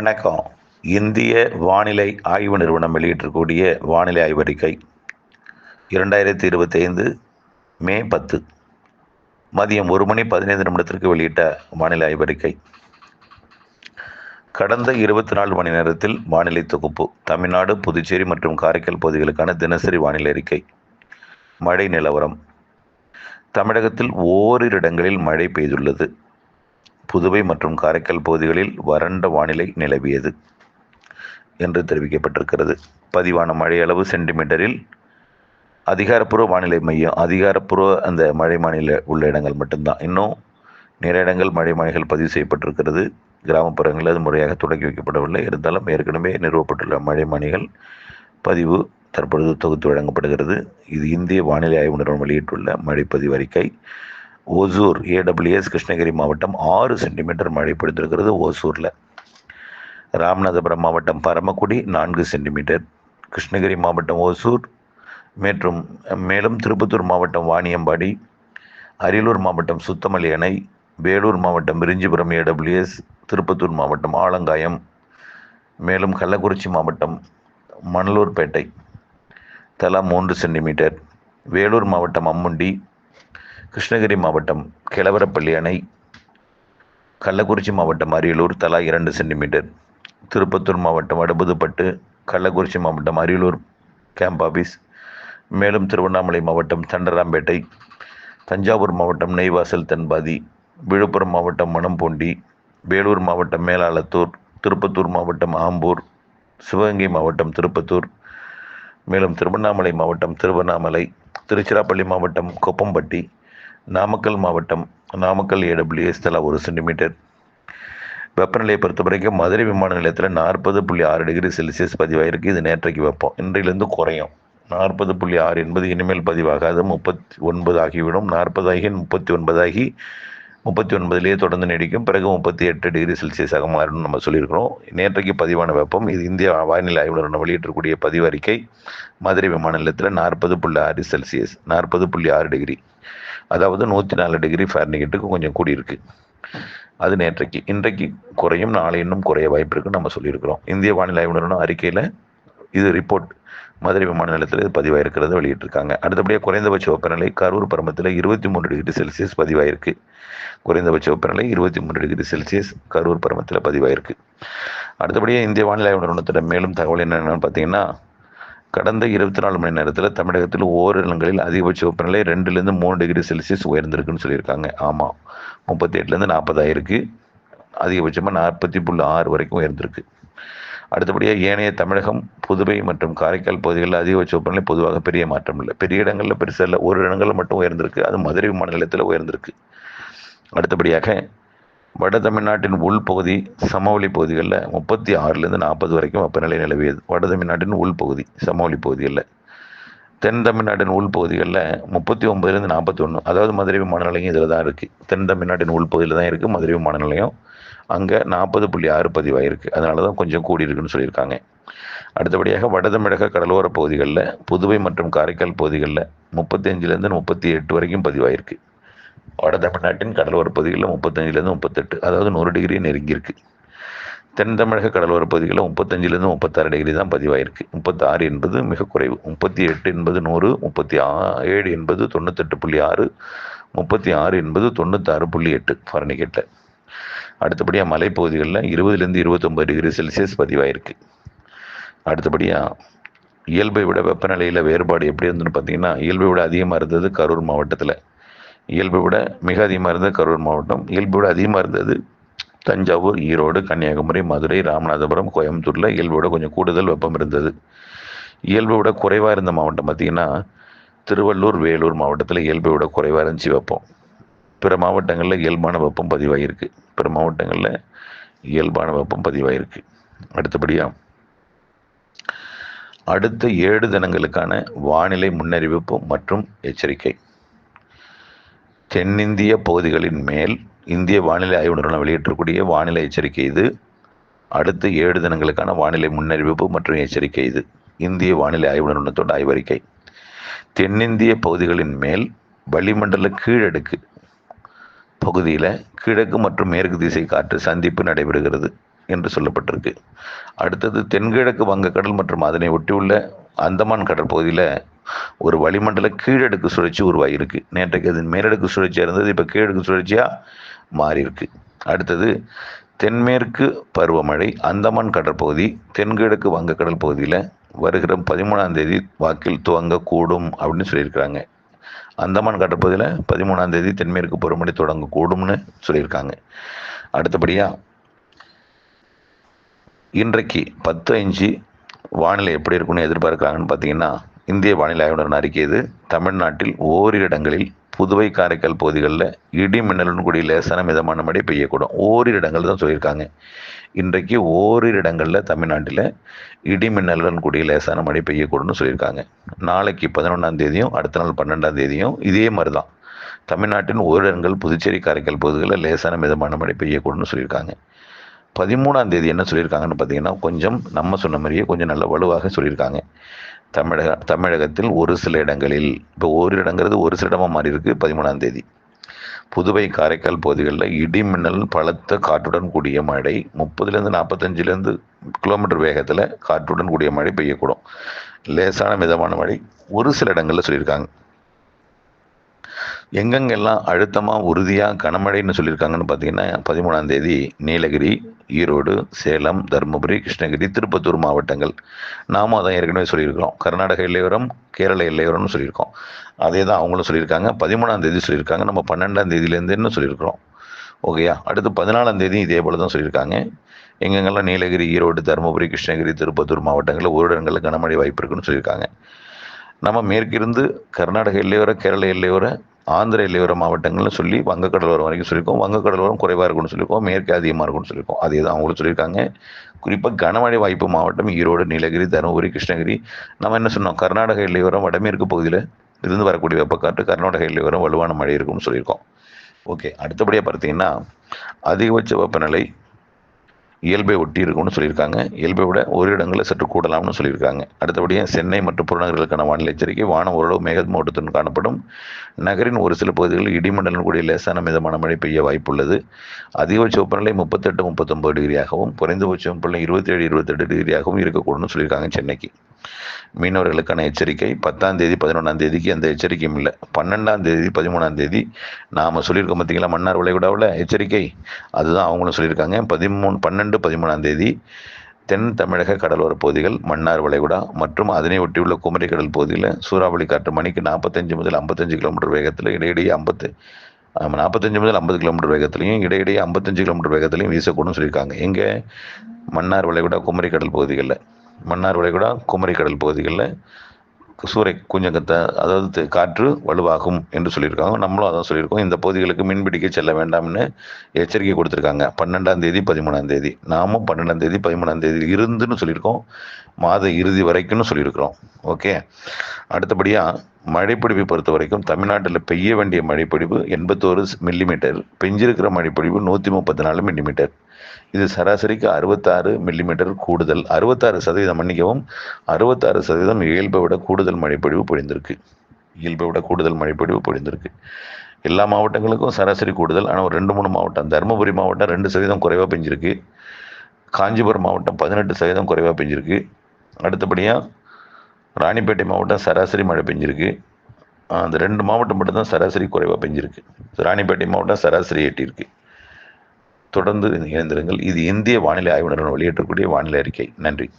வணக்கம். இந்திய வானிலை ஆய்வு நிறுவனம் வெளியிட்டிருக்கக்கூடிய வானிலை ஆய்வறிக்கை இரண்டாயிரத்தி இருபத்தைந்து மே பத்து மதியம் ஒரு மணி பதினைந்து நிமிடத்திற்கு வெளியிட்ட வானிலை ஆய்வறிக்கை கடந்த இருபத்தி நாலு மணி நேரத்தில் வானிலை தொகுப்பு தமிழ்நாடு புதுச்சேரி மற்றும் காரைக்கால் பகுதிகளுக்கான தினசரி வானிலை அறிக்கை. மழை நிலவரம். தமிழகத்தில் ஓரிரு இடங்களில் மழை பெய்துள்ளது. புதுவை மற்றும் காரைக்கால் பகுதிகளில் வறண்ட வானிலை நிலவியது என்று தெரிவிக்கப்பட்டிருக்கிறது. பதிவான மழை அளவு சென்டிமீட்டரில் அதிகாரப்பூர்வ வானிலை மையம் அதிகாரப்பூர்வ அந்த மழை மாநில உள்ள இடங்கள் மட்டும்தான். இன்னும் நிறைய இடங்கள் மழை மாநிலங்கள் பதிவு செய்யப்பட்டிருக்கிறது. கிராமப்புறங்களில் அது முறையாக தொடங்கி வைக்கப்படவில்லை. இருந்தாலும் ஏற்கனவே நிறுவப்பட்டுள்ள மழை மாணிகள் பதிவு தற்பொழுது தொகுத்து வழங்கப்படுகிறது. இது இந்திய வானிலை ஆய்வு நிறுவனம் வெளியிட்டுள்ள மழை பதிவு அறிக்கை ஓசூர் ஏடபிள்யூஎஸ் கிருஷ்ணகிரி மாவட்டம் ஆறு சென்டிமீட்டர் மழை பொழிந்திருக்கிறது ஓசூரில். ராமநாதபுரம் மாவட்டம் பரமக்குடி நான்கு சென்டிமீட்டர். கிருஷ்ணகிரி மாவட்டம் ஓசூர் மற்றும் மேலும் திருப்பத்தூர் மாவட்டம் வாணியம்பாடி அரியலூர் மாவட்டம் சுத்தமல்லி அணை வேலூர் மாவட்டம் விரிஞ்சிபுரம் ஏடபிள்யூஎஸ் திருப்பத்தூர் மாவட்டம் ஆலங்காயம் மேலும் கள்ளக்குறிச்சி மாவட்டம் மணலூர்பேட்டை. தலா மூன்று சென்டிமீட்டர். வேலூர் மாவட்டம் அம்முண்டி கிருஷ்ணகிரி மாவட்டம் கிழவரப்பள்ளி அணை கள்ளக்குறிச்சி மாவட்டம் அரியலூர் தலா இரண்டு சென்டிமீட்டர் திருப்பத்தூர் மாவட்டம் வடபுதுப்பட்டு கள்ளக்குறிச்சி மாவட்டம் அரியலூர் கேம்ப் ஆஃபீஸ் மேலும் திருவண்ணாமலை மாவட்டம் தண்டராம்பேட்டை தஞ்சாவூர் மாவட்டம் நெய்வாசல் தென்பாதி விழுப்புரம் மாவட்டம் மணம்பூண்டி வேலூர் மாவட்டம் மேலாளத்தூர் திருப்பத்தூர் மாவட்டம் ஆம்பூர் சிவகங்கை மாவட்டம் திருப்பத்தூர் மேலும் திருவண்ணாமலை மாவட்டம் திருவண்ணாமலை திருச்சிராப்பள்ளி மாவட்டம் கொப்பம்பட்டி நாமக்கல் மாவட்டம் நாமக்கல் ஏடபிள்யூஎஸ் தலா ஒரு சென்டிமீட்டர். வெப்பநிலையை பொறுத்த வரைக்கும் மதுரை விமான நிலையத்தில் நாற்பது புள்ளி ஆறு டிகிரி செல்சியஸ் பதிவாயிருக்கு. இது நேற்றைக்கு வெப்பம். இன்றையிலேருந்து குறையும். நாற்பது புள்ளி ஆறு என்பது இனிமேல் பதிவாகாது. முப்பத்தி ஒன்பது ஆகிவிடும். நாற்பதாகி முப்பத்தி ஒன்பதாகி முப்பத்தி ஒன்பதுலேயே தொடர்ந்து நீடிக்கும். பிறகு முப்பத்தி எட்டு டிகிரி செல்சியஸாக மாறும்னு நம்ம சொல்லியிருக்கிறோம். நேற்றைக்கு பதிவான வெப்பம். இது இந்திய வானிலை ஆய்வு நிறுவனம் வெளியிட்டிருக்கக்கூடிய பதிவு அறிக்கை மதுரை விமான நிலையத்தில் நாற்பது புள்ளி ஆறு செல்சியஸ் நாற்பது புள்ளி ஆறு டிகிரி. அதாவது நூற்றி நாலு டிகிரி ஃபேர்னிகேட்டுக்கு கொஞ்சம் கூடியிருக்கு. அது நேற்றைக்கு. இன்றைக்கு குறையும் நாளை இன்னும் குறைய வாய்ப்பு இருக்குன்னு நம்ம சொல்லியிருக்கிறோம். இந்திய வானிலை ஆய்வு நிறுவனம் அறிக்கையில் இது ரிப்போர்ட் மதுரை விமான நிலையத்தில் இது பதிவாயிருக்கிறது வெளியிட்டிருக்காங்க. அடுத்தபடியாக குறைந்தபட்ச வெப்பநிலை கரூர் பருமத்தில் இருபத்தி மூன்று டிகிரி செல்சியஸ் பதிவாயிருக்கு. குறைந்தபட்ச வெப்பநிலை இருபத்தி மூன்று டிகிரி செல்சியஸ் கரூர் பருமத்தில் பதிவாயிருக்கு. அடுத்தபடியாக இந்திய வானிலை நிறுவனத்திடம் மேலும் தகவல் என்னென்னு பார்த்தீங்கன்னா கடந்த இருபத்தி நாலு மணி நேரத்தில் தமிழகத்தில் ஓரிடங்களில் அதிகபட்ச வெப்பநிலை ரெண்டுலேருந்து மூணு டிகிரி செல்சியஸ் உயர்ந்திருக்குன்னு சொல்லியிருக்காங்க. ஆமாம் முப்பத்தி எட்டுலேருந்து நாற்பதாயிருக்கு. அதிகபட்சமாக நாற்பத்தி புள்ளி ஆறு வரைக்கும் உயர்ந்திருக்கு. அடுத்தபடியாக ஏனைய தமிழகம் புதுவை மற்றும் காரைக்கால் பகுதிகளில் அதிகபட்ச வெப்பநிலை பொதுவாக பெரிய மாற்றம் இல்லை. பெரிய இடங்களில் பெருசாக இல்லை. ஒரு இடங்களில் மட்டும் உயர்ந்திருக்கு. அது மதுரை மாநிலத்தில் உயர்ந்திருக்கு. அடுத்தபடியாக வட தமிழ்நாட்டின் உள்பகுதி சமவெளி பகுதிகளில் முப்பத்தி ஆறுலேருந்து நாற்பது வரைக்கும் வெப்பநிலை நிலவியது. வட தமிழ்நாட்டின் உள்பகுதி சமவெளி பகுதிகளில். தென் தமிழ்நாட்டின் உள்பகுதிகளில் முப்பத்தி ஒம்பதுலேருந்து நாற்பத்தி ஒன்று அதாவது மதுரை விமான நிலையம் இதில் தான் இருக்குது தென் தமிழ்நாட்டின் உள்பகுதியில் தான் இருக்குது மதுரை விமான நிலையம் அங்கே நாற்பது புள்ளி ஆறு பதிவாயிருக்கு அதனால தான் கொஞ்சம் கூடி இருக்குன்னு சொல்லியிருக்காங்க. அடுத்தபடியாக வடதமிழக கடலோர பகுதிகளில் புதுவை மற்றும் காரைக்கால் பகுதிகளில் முப்பத்தஞ்சிலேருந்து முப்பத்தி எட்டு வரைக்கும் பதிவாயிருக்கு. வட தமிழ்நாட்டின் கடலோர பகுதிகளில் முப்பத்தஞ்சிலேருந்து முப்பத்தெட்டு அதாவது நூறு டிகிரி நெருங்கியிருக்கு. தென் தமிழக கடலோர பகுதிகளில் முப்பத்தஞ்சிலேருந்து முப்பத்தாறு டிகிரி தான் பதிவாயிருக்கு. முப்பத்தாறு என்பது மிக குறைவு. முப்பத்தி எட்டு என்பது நூறு முப்பத்தி ஆ ஏழு என்பது தொண்ணூத்தெட்டு புள்ளி ஆறு முப்பத்தி ஆறு என்பது தொண்ணூத்தாறு புள்ளி எட்டு ஃபரனிகேட்டில் அடுத்தபடியாக மலைப்பகுதிகளில் இருபதுலேருந்து இருபத்தொம்பது டிகிரி செல்சியஸ் பதிவாயிருக்கு. அடுத்தபடியாக இயல்பை விட வெப்பநிலையில் வேறுபாடு எப்படி இருந்ததுன்னு பார்த்தீங்கன்னா இயல்பை விட அதிகமாக இருந்தது கரூர் மாவட்டத்தில். இயல்பை விட மிக அதிகமாக இருந்தது கரூர் மாவட்டம். இயல்பை விட அதிகமாக இருந்தது தஞ்சாவூர் ஈரோடு கன்னியாகுமரி மதுரை ராமநாதபுரம் கோயம்புத்தூரில் இயல்பை விட கொஞ்சம் கூடுதல் வெப்பம் இருந்தது. இயல்பை விட குறைவாக இருந்த மாவட்டம் பார்த்திங்கன்னா திருவள்ளூர் வேலூர் மாவட்டத்தில் இயல்பை விட குறைவாக இருந்துச்சு வெப்பம். பிற மாவட்டங்களில் இயல்பான வெப்பம் பதிவாகிருக்கு பிற மாவட்டங்களில் இயல்பான வெப்பம் பதிவாயிருக்கு. அடுத்தபடியாக அடுத்த ஏழு தினங்களுக்கான வானிலை முன்னறிவிப்பு மற்றும் எச்சரிக்கை. தென்னிந்திய பகுதிகளின் மேல் இந்திய வானிலை ஆய்வு நிறுவனம் வெளியிட்டிருக்கூடிய வானிலை எச்சரிக்கை இது. அடுத்த ஏழு தினங்களுக்கான வானிலை முன்னறிவிப்பு மற்றும் எச்சரிக்கை இது. இந்திய வானிலை ஆய்வு நிறுவனத்தோட ஆய்வறிக்கை. தென்னிந்திய பகுதிகளின் மேல் வளிமண்டல கீழடுக்கு பகுதியில் கிழக்கு மற்றும் மேற்கு திசை காற்று சந்திப்பு நடைபெறுகிறது என்று சொல்லப்பட்டிருக்கு. அடுத்தது தென்கிழக்கு வங்கக்கடல் மற்றும் அதனை ஒட்டியுள்ள அந்தமான் கடற்பகுதியில் ஒரு வளிமண்டல கீழடுக்கு சுழற்சி உருவாகியிருக்கு. நேற்றைக்கு அது மேலடுக்கு சுழற்சியாக இருந்தது இப்போ கீழடுக்கு சுழற்சியாக மாறியிருக்கு. அடுத்தது தென்மேற்கு பருவமழை அந்தமான் கடற்பகுதி தென்கிழக்கு வங்கக்கடல் பகுதியில் வருகிற பதிமூணாம் தேதி வாக்கில் துவங்கக்கூடும் அப்படின்னு சொல்லியிருக்கிறாங்க. அந்தமான் கடற்பகுதியில் பதிமூணாம் தேதி தென்மேற்கு பருவமழை தொடங்கக்கூடும்னு சொல்லியிருக்காங்க. அடுத்தபடியாக இன்றைக்கு பத்து அஞ்சு வானிலை எப்படி இருக்கும்னு எதிர்பார்க்குறாங்கன்னு பார்த்தீங்கன்னா இந்திய வானிலை ஆய்வுடன் அறிக்கை இது தமிழ்நாட்டில் ஓரிரு இடங்களில் புதுவை காரைக்கால் பகுதிகளில் இடி மின்னலுடன் கூடிய லேசான மிதமான மழை பெய்யக்கூடும். ஓரிரு இடங்கள் தான் சொல்லியிருக்காங்க. இன்றைக்கு ஓரிரு இடங்களில் தமிழ்நாட்டில் இடி மின்னலுடன் கூடிய லேசான மழை பெய்யக்கூடும்னு சொல்லியிருக்காங்க. நாளைக்கு பதினொன்றாம் தேதியும் அடுத்த நாள் பன்னெண்டாம் தேதியும் இதே மாதிரி தான் தமிழ்நாட்டின் ஓரிடங்கள் புதுச்சேரி காரைக்கால் பகுதிகளில் லேசான மிதமான மழை பெய்யக்கூடும்னு சொல்லியிருக்காங்க. பதிமூணாம் தேதி என்ன சொல்லியிருக்காங்கன்னு பார்த்தீங்கன்னா கொஞ்சம் நம்ம சொன்ன மாதிரியே கொஞ்சம் நல்ல வலுவாக சொல்லியிருக்காங்க. தமிழக தமிழகத்தில் ஒரு சில இடங்களில் இப்போ ஒரு இடங்கிறது ஒரு சில இடமாக மாறி இருக்குது பதிமூணாம் தேதி. புதுவை காரைக்கால் பகுதிகளில் இடி மின்னல் பலத்த காற்றுடன் கூடிய மழை. முப்பதுலேருந்து நாற்பத்தஞ்சிலேருந்து கிலோமீட்டர் வேகத்தில் காற்றுடன் கூடிய மழை பெய்யக்கூடும். லேசான மிதமான மழை ஒரு சில இடங்களில் சொல்லியிருக்காங்க. எங்கெங்கெல்லாம் அழுத்தமாக உறுதியாக கனமழைன்னு சொல்லியிருக்காங்கன்னு பார்த்தீங்கன்னா பதிமூணாம் தேதி நீலகிரி ஈரோடு சேலம் தருமபுரி கிருஷ்ணகிரி திருப்பத்தூர் மாவட்டங்கள். நாமும் அதான் ஏற்கனவே சொல்லியிருக்கிறோம். கர்நாடக எல்லையோரம் கேரள எல்லையோரம்னு சொல்லியிருக்கோம். அதே தான் அவங்களும் சொல்லியிருக்காங்க. பதிமூணாம் தேதி சொல்லியிருக்காங்க. நம்ம பன்னெண்டாம் தேதியிலேருந்துன்னு சொல்லியிருக்கிறோம். ஓகேயா அடுத்து பதினாலாம் தேதி இதே போல தான் சொல்லியிருக்காங்க. எங்கெங்கெல்லாம் நீலகிரி ஈரோடு தருமபுரி கிருஷ்ணகிரி திருப்பத்தூர் மாவட்டங்களில் ஒரு இடங்களில் கனமழை வாய்ப்பு இருக்குன்னு சொல்லியிருக்காங்க. நம்ம மேற்கிருந்து கர்நாடக எல்லையோர கேரள எல்லையோர ஆந்திர எல்லையோர மாவட்டங்கள்னு சொல்லி வங்கக்கடலோரம் வரைக்கும் சொல்லியிருக்கோம். வங்கக்கடலோரம் குறைவாக இருக்கும்னு சொல்லியிருக்கோம். மேற்கு அதிகமாக இருக்கும்னு சொல்லியிருக்கோம். அதே தான் அவங்களும் சொல்லியிருக்காங்க. குறிப்பாக கனமழை வாய்ப்பு மாவட்டம் ஈரோடு நீலகிரி தருமபுரி கிருஷ்ணகிரி. நம்ம என்ன சொன்னோம்? கர்நாடக எல்லையோரம் வடமேற்கு பகுதியில் இருந்து வரக்கூடிய வெப்பக்காற்று கர்நாடக எல்லையோரம் வலுவான மழை இருக்கும்னு சொல்லியிருக்கோம். ஓகே அடுத்தபடியாக பார்த்தீங்கன்னா அதிகபட்ச வெப்பநிலை இயல்பை ஒட்டி இருக்கும்னு சொல்லியிருக்காங்க. இயல்பை விட ஒரு இடங்களில் சற்று கூடலாம்னு சொல்லியிருக்காங்க. அடுத்தபடியாக சென்னை மற்றும் புறநகர்களுக்கான வானிலை எச்சரிக்கை வானம் ஓரளவு மேகமூட்டத்துடன் காணப்படும். நகரின் ஒரு சில பகுதிகளில் இடிமண்டலம் கூடிய லேசான மிதமான மழை பெய்ய வாய்ப்புள்ளது. அதிகபட்ச வெப்பநிலை முப்பத்தெட்டு முப்பத்தொம்பது டிகிரியாகவும் குறைந்தபட்ச வெப்பநிலை இருபத்தேழு இருபத்தெட்டு டிகிரியாகவும் இருக்கக்கூடும்னு சொல்லியிருக்காங்க சென்னைக்கு. மீனவர்களுக்கான எச்சரிக்கை. பத்தாம் தேதி பதினொன்றாம் தேதிக்கு எந்த எச்சரிக்கையும் இல்லை. பன்னெண்டாம் தேதி பதிமூணாம் தேதி நாம் சொல்லியிருக்கோம் பார்த்தீங்களா? மன்னார் விளைவிடாவில் எச்சரிக்கை. அதுதான் அவங்களும் சொல்லியிருக்காங்க. பதிமூணு பன்னெண்டு பதிமூணாம் தேதி தென் தமிழக கடலோர பகுதிகள் மன்னார் வளைகுடா மற்றும் அதனை ஒட்டியுள்ள குமரி கடல் பகுதியில் சூறாவளி காற்று மணிக்கு நாற்பத்தஞ்சு முதல் ஐம்பத்தஞ்சு கிலோமீட்டர் வேகத்தில் இடையிடையே ஐம்பத்து நாற்பத்தஞ்சு முதல் ஐம்பது கிலோமீட்டர் வேகத்திலையும் இடையிடையே ஐம்பத்தஞ்சு கிலோமீட்டர் வேகத்திலையும் வீசக்கூடும் சொல்லியிருக்காங்க. எங்கே? மன்னார் வளைகுடா குமரி கடல் பகுதிகளில். மன்னார் வளைகுடா குமரி கடல் பகுதிகளில் சூறை குஞ்சங்கத்தை அதாவது காற்று வலுவாகும் என்று சொல்லியிருக்காங்க. நம்மளும் அதான் சொல்லியிருக்கோம். இந்த பகுதிகளுக்கு மீன்பிடிக்க செல்ல வேண்டாம்னு எச்சரிக்கை கொடுத்துருக்காங்க. பன்னெண்டாம் தேதி பதிமூணாம் தேதி. நாமும் பன்னெண்டாம் தேதி பதிமூணாம் தேதி இருந்துன்னு சொல்லியிருக்கோம். மாத இறுதி வரைக்கும்னு சொல்லியிருக்கிறோம். ஓகே. அடுத்தபடியாக மழைப்பிடிப்பை பொறுத்த வரைக்கும் தமிழ்நாட்டில் பெய்ய வேண்டிய மழைப்பிடிப்பு எண்பத்தோரு மில்லிமீட்டர் பெஞ்சிருக்கிற மழைப்பிடிப்பு நூற்றி முப்பத்தி நாலு மில்லிமீட்டர் இது சராசரிக்கு அறுபத்தாறு மில்லிமீட்டர் கூடுதல். அறுபத்தாறு சதவீதம் மன்னிக்கவும் அறுபத்தாறு சதவீதம் இயல்பை விட கூடுதல் மழைப்பொழிவு பொழிந்திருக்கு. இயல்பை விட கூடுதல் மழைப்பொழிவு பொழிந்திருக்கு. எல்லா மாவட்டங்களுக்கும் சராசரி கூடுதல். ஆனால் ஒரு ரெண்டு மூணு மாவட்டம். தருமபுரி மாவட்டம் ரெண்டு சதவீதம் குறைவாக பெஞ்சிருக்கு. காஞ்சிபுரம் மாவட்டம் பதினெட்டு சதவீதம் குறைவாக பெஞ்சிருக்கு. அடுத்தபடியாக ராணிப்பேட்டை மாவட்டம் சராசரி மழை பெஞ்சிருக்கு. அந்த ரெண்டு மாவட்டம் மட்டும்தான் சராசரி குறைவாக பெஞ்சிருக்கு. ராணிப்பேட்டை மாவட்டம் சராசரி எட்டியிருக்கு தொடர்ந்து இணைந்திருங்கள். இது இந்திய வானிலை ஆய்வு நிறுவனம் வெளியிட்டக்கூடிய வானிலை அறிக்கை. நன்றி.